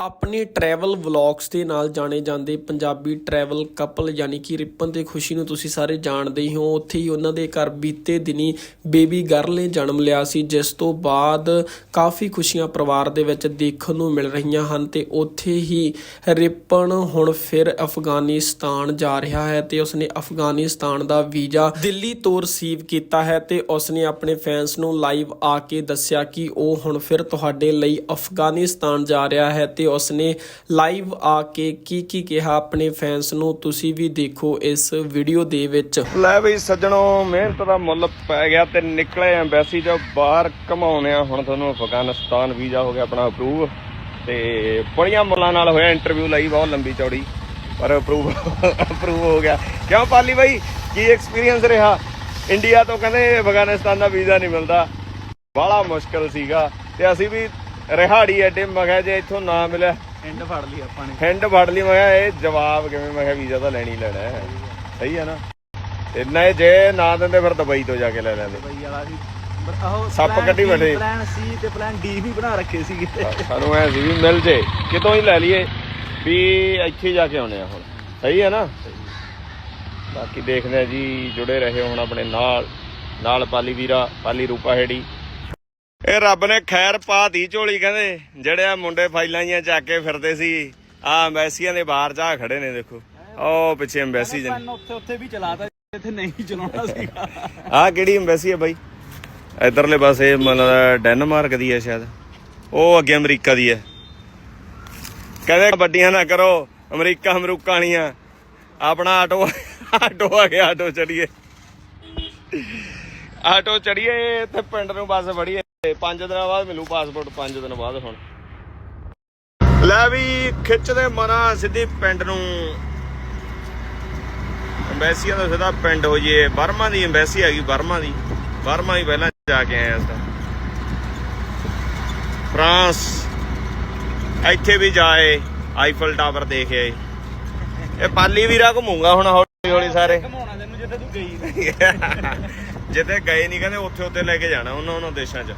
ਆਪਣੇ travel vlogs ਦੇ ਨਾਲ ਜਾਣੇ ਜਾਂਦੇ ਪੰਜਾਬੀ ਟਰੈਵਲ ਕਪਲ ਯਾਨੀ ਕਿ ਰਿਪਨ ਤੇ ਖੁਸ਼ੀ ਨੂੰ ਤੁਸੀਂ ਸਾਰੇ ਜਾਣਦੇ ਹੀ ਹੋ। ਉੱਥੇ ਹੀ ਉਹਨਾਂ ਦੇ ਘਰ ਬੀਤੇ ਦਿਨੀ ਬੇਬੀ ਗਰਲ ਨੇ ਜਨਮ ਲਿਆ ਸੀ, ਜਿਸ ਤੋਂ ਬਾਅਦ ਕਾਫੀ ਖੁਸ਼ੀਆਂ ਪਰਿਵਾਰ ਦੇ ਵਿੱਚ ਦੇਖਣ ਨੂੰ ਮਿਲ ਰਹੀਆਂ ਹਨ ਤੇ ਉੱਥੇ ਹੀ ਰਿਪਨ ਹੁਣ ਫਿਰ ਅਫਗਾਨਿਸਤਾਨ ਜਾ ਰਿਹਾ ਹੈ ਤੇ ਉਸਨੇ ਅਫਗਾਨਿਸਤਾਨ ਦਾ ਵੀਜ਼ਾ ਦਿੱਲੀ ਤੋਂ ਰਿਸੀਵ ਕੀਤਾ ਹੈ ਤੇ ਉਸਨੇ ਆਪਣੇ ਫੈਨਸ ਨੂੰ ਲਾਈਵ ਆ ਕੇ ਦੱਸਿਆ ਕਿ ਉਹ ਹੁਣ ਫਿਰ ਤੁਹਾਡੇ ਲਈ ਅਫਗਾਨਿਸਤਾਨ ਜਾ ਰਿਹਾ ਹੈ ਤੇ ਉਸਨੇ ਲਾਈਵ ਆ ਕੇ ਕੀ ਕੀ ਕਿਹਾ ਆਪਣੇ ਫੈਨਸ ਨੂੰ, ਤੁਸੀਂ ਵੀ ਦੇਖੋ ਇਸ ਵੀਡੀਓ ਦੇ ਵਿੱਚ। ਲੈ ਬਈ ਸੱਜਣੋ, ਮਿਹਨਤ ਦਾ ਮੁੱਲ ਪੈ ਗਿਆ ਤੇ ਨਿਕਲੇ ਐਮਬੈਸੀ ਚੋਂ ਬਾਹਰ ਕਮਾਉਨੇ ਆ ਹੁਣ ਤੁਹਾਨੂੰ ਅਫਗਾਨਿਸਤਾਨ ਵੀਜ਼ਾ ਹੋ ਗਿਆ ਆਪਣਾ ਅਪਰੂਵ ਤੇ ਬੜੀਆਂ ਮੁੱਲਾਂ ਨਾਲ ਹੋਇਆ ਇੰਟਰਵਿਊ ਲਈ, ਬਹੁਤ ਲੰਬੀ ਚੌੜੀ, ਪਰ ਅਪਰੂਵ ਅਪਰੂਵ ਹੋ ਗਿਆ। ਕਿਉਂ ਪਾਲੀ ਬਾਈ? ਕੀ ਐਕਸਪੀਰੀਅੰਸ ਰਿਹਾ? ਇੰਡੀਆ ਤੋਂ ਕਹਿੰਦੇ ਅਫਗਾਨਿਸਤਾਨ ਦਾ ਵੀਜ਼ਾ ਨਹੀਂ ਮਿਲਦਾ। ਬੜਾ ਮੁਸ਼ਕਲ ਸੀਗਾ। ਤੇ ਅਸੀਂ ਵੀ ਰਿਹਾੜੀ ਐਡੇ ਮੈਂ ਕਿਹਾ ਜੇ ਇੱਥੋਂ ਨਾ ਮਿਲਿਆ। ਐਂਡ ਫੜ ਲਈ ਆਪਾਂ ਨੇ। ਹਿੰਡ ਫੜ ਲਈ ਮੈਂ ਕਿਹਾ ਇਹ ਜਵਾਬ ਕਿਵੇਂ ਮੈਂ ਕਿਹਾ ਵੀਜ਼ਾ ਤਾਂ ਲੈਣੀ ਲੈਣਾ ਹੈ। ਸਹੀ ਹੈ। ਨਾ? ਤੇ ਨਹੀਂ ਜੇ ਨਾ ਦਿੰਦੇ ਫਿਰ ਦੁਬਈ ਤੋਂ ਜਾ ਕੇ ਲੈ ਲੈਂਦੇ। ਬਈ ਵਾਲਾ ਸੀ ਆਹੋ ਸੱਪ ਕੱਢੀ ਬੈਠੇ। ਪਲਾਨ ਸੀ ਤੇ ਪਲਾਨ ਡੀ ਵੀ ਬਣਾ ਰੱਖੇ ਸੀਗੇ। ਸਾਨੂੰ ਐ ਸੀ ਵੀ ਮਿਲ ਜੇ ਕਿਤੋਂ ਹੀ ਲੈ ਲਈਏ ਵੀ ਇੱਥੇ ਜਾ ਕੇ ਆਉਣੇ ਆ ਹੁਣ। ਸਹੀ ਹੈ ਨਾ? ਬਾਕੀ ਦੇਖਦੇ ਆ ਜੀ ਜੁੜੇ ਰਹੇ ਹੁਣ ਆਪਣੇ ਨਾਲ ਨਾਲ ਪਾਲੀ ਵੀਰਾ ਪਾਲੀ ਰੂਪਾ ਹੈੜੀ ਇਹ ਰੱਬ ਨੇ ਖੈਰ ਪਾਤੀ ਝੋਲੀ ਕਹਿੰਦੇ ਜਿਹੜੇ ਆ ਮੁੰਡੇ ਫਾਈਲਾਂ ਜੀਆਂ ਚੱਕ ਕੇ ਫਿਰਦੇ ਸੀ ਆ ਐਮਬੈਸੀਆਂ ਦੇ ਬਾਹਰ ਜਾ ਖੜੇ ਨੇ ਦੇਖੋ। ਉਹ ਪਿੱਛੇ ਐਮਬੈਸੀ ਜਨ ਉੱਥੇ ਉੱਥੇ ਵੀ ਚਲਾਤਾ ਇੱਥੇ ਨਹੀਂ ਚਲਾਉਣਾ ਸੀਗਾ ਆਹ ਕਿਹੜੀ ਐਮਬੈਸੀ ਹੈ ਬਾਈ? ਇਧਰਲੇ ਪਾਸੇ ਮਤਲਬ ਡੈਨਮਾਰਕ ਦੀ ਹੈ ਸ਼ਾਇਦ। ਉਹ ਅੱਗੇ ਅਮਰੀਕਾ ਦੀ ਹੈ ਕਹਿੰਦੇ ਵੱਡੀਆਂ ਨਾ ਕਰੋ ਅਮਰੀਕਾ ਅਮਰੂਕਾ ਵਾਲੀਆਂ। ਆਪਣਾ ਆਟੋ ਆਟੋ ਆ ਗਿਆ ਆਟੋ ਚੜੀਏ ਆਟੋ ਚੜੀਏ ਤੇ ਪਿੰਡ ਨੂੰ ਬੱਸ ਫੜੀਏ। 5 ਦਿਨਾਂ ਬਾਅਦ ਮਿਲੂ ਪਾਸਪੋਰਟ 5 ਦਿਨ ਬਾਅਦ ਹੁਣ। ਲੈ ਵੀ ਖਿੱਚਦੇ ਮਨਾ ਸਿੱਧੀ ਪਿੰਡ ਨੂੰ। ਐਮਬੈਸੀਆਂ ਦਾ ਸਿੱਧਾ ਪਿੰਡ ਹੋ ਜੇ ਬਰਮਾ ਦੀ ਐਮਬੈਸੀ ਹੈਗੀ ਬਰਮਾ ਦੀ। ਬਰਮਾ ਹੀ ਪਹਿਲਾਂ ਜਾ ਕੇ ਆਇਆ ਸੀ। ਫਰਾਂਸ ਇੱਥੇ ਵੀ ਜਾਏ ਆਈਫਲ ਟਾਵਰ ਦੇਖ ਆਏ। ਇਹ ਪਾਲੀ ਵੀਰਾ ਘੁੰਮੂਗਾ ਹੁਣ ਹੌਲੀ ਹੌਲੀ ਸਾਰੇ। ਘਮਾਉਣਾ ਤੈਨੂੰ ਜਿੱਥੇ ਤੂੰ ਗਈ ਨੀ। ਜਿੱਥੇ ਗਏ ਨਹੀਂ ਕਹਿੰਦੇ ਉੱਥੇ ਉੱਥੇ ਲੈ ਕੇ ਜਾਣਾ ਉਹਨਾਂ ਉਹਨਾਂ ਦੇਸ਼ਾਂ 'ਚ।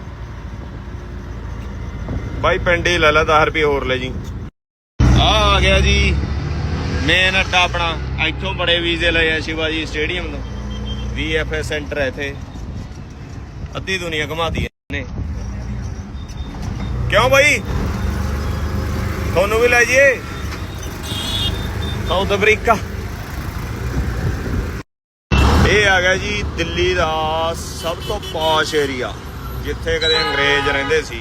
ਬਾਈ ਪਿੰਡ ਲੈ ਲੈ 10 ਰੁਪਏ ਹੋਰ ਲੈ ਜੀ। ਆ ਆ ਗਿਆ ਜੀ ਮੇਨ ਅੱਡਾ ਆਪਣਾ। ਇੱਥੋਂ ਬੜੇ ਵੀਜ਼ੇ ਲਏ ਆ ਸ਼ਿਵਾਜੀ ਸਟੇਡੀਅਮ ਤੋਂ। ਵੀਐਫਐਸ ਸੈਂਟਰ ਹੈ ਇੱਥੇ। ਅੱਧੀ ਦੁਨੀਆ ਘਮਾਤੀ ਨੇ ਕਿਉਂ ਬਾਈ? ਤੁਹਾਨੂੰ ਵੀ ਲੈ ਜੀਏ ਸਾਊਥ ਅਫਰੀਕਾ। ਇਹ ਆ ਗਿਆ ਜੀ ਦਿੱਲੀ ਦਾ ਸਭ ਤੋਂ ਪੌਸ਼ ਏਰੀਆ ਜਿੱਥੇ ਕਦੇ ਅੰਗਰੇਜ਼ ਰਹਿੰਦੇ ਸੀ।